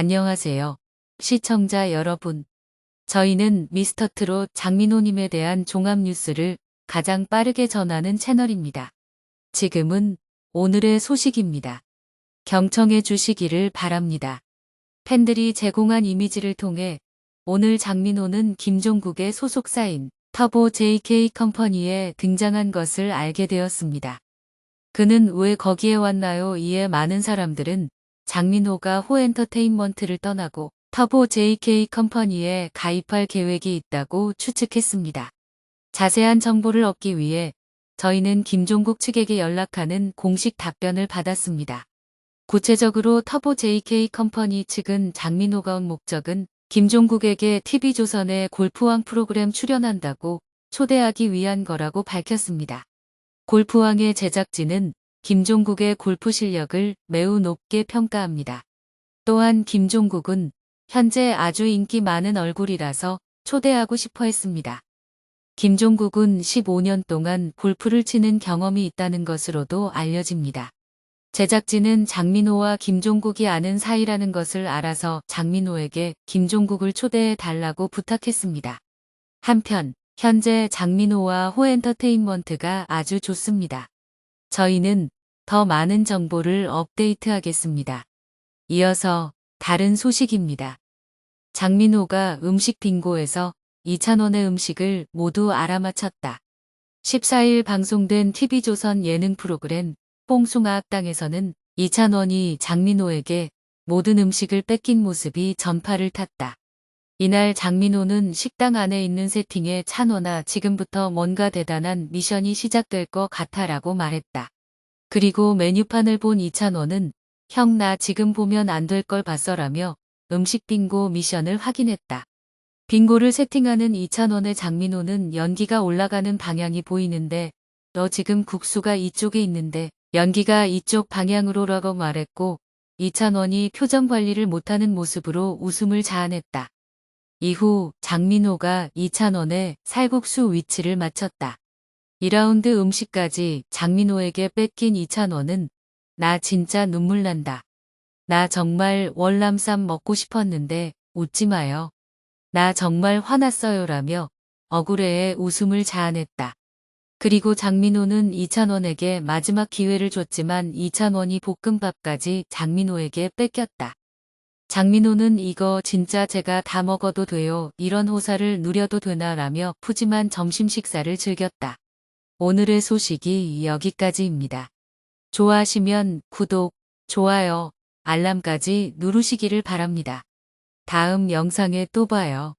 안녕하세요. 시청자 여러분. 저희는 미스터트롯 장민호님에 대한 종합 뉴스를 가장 빠르게 전하는 채널입니다. 지금은 오늘의 소식입니다. 경청해 주시기를 바랍니다. 팬들이 제공한 이미지를 통해 오늘 장민호는 김종국의 소속사인 터보 JK 컴퍼니에 등장한 것을 알게 되었습니다. 그는 왜 거기에 왔나요? 이에 많은 사람들은 장민호가 호엔터테인먼트를 떠나고 터보 JK 컴퍼니에 가입할 계획이 있다고 추측했습니다. 자세한 정보를 얻기 위해 저희는 김종국 측에게 연락하는 공식 답변을 받았습니다. 구체적으로 터보 JK 컴퍼니 측은 장민호가 온 목적은 김종국에게 TV조선의 골프왕 프로그램 출연한다고 초대하기 위한 거라고 밝혔습니다. 골프왕의 제작진은 김종국의 골프 실력을 매우 높게 평가합니다. 또한 김종국은 현재 아주 인기 많은 얼굴이라서 초대하고 싶어 했습니다. 김종국은 15년 동안 골프를 치는 경험이 있다는 것으로도 알려집니다. 제작진은 장민호와 김종국이 아는 사이라는 것을 알아서 장민호에게 김종국을 초대해 달라고 부탁했습니다. 한편 현재 장민호와 호엔터테인먼트가 아주 좋습니다. 저희는 더 많은 정보를 업데이트하겠습니다. 이어서 다른 소식입니다. 장민호가 음식 빙고에서 2,000원의 음식을 모두 알아맞혔다. 14일 방송된 TV조선 예능 프로그램 뽕숭아 학당에서는 2,000원이 장민호에게 모든 음식을 뺏긴 모습이 전파를 탔다. 이날 장민호는 식당 안에 있는 세팅에 찬호나 지금부터 뭔가 대단한 미션이 시작될 것 같아라고 말했다. 그리고 메뉴판을 본 이찬호는 형 나 지금 보면 안 될 걸 봤어라며 음식 빙고 미션을 확인했다. 빙고를 세팅하는 이찬원의 장민호는 연기가 올라가는 방향이 보이는데 너 지금 국수가 이쪽에 있는데 연기가 이쪽 방향으로라고 말했고 이찬원이 표정 관리를 못하는 모습으로 웃음을 자아냈다. 이후 장민호가 이찬원의 살국수 위치를 맞췄다. 2라운드 음식까지 장민호에게 뺏긴 이찬원은 나 진짜 눈물 난다. 나 정말 월남쌈 먹고 싶었는데 웃지 마요. 나 정말 화났어요라며 억울해에 웃음을 자아냈다. 그리고 장민호는 이찬원에게 마지막 기회를 줬지만 이찬원이 볶음밥까지 장민호에게 뺏겼다. 장민호는 이거 진짜 제가 다 먹어도 돼요. 이런 호사를 누려도 되나 라며 푸짐한 점심 식사를 즐겼다. 오늘의 소식이 여기까지입니다. 좋아하시면 구독, 좋아요, 알람까지 누르시기를 바랍니다. 다음 영상에 또 봐요.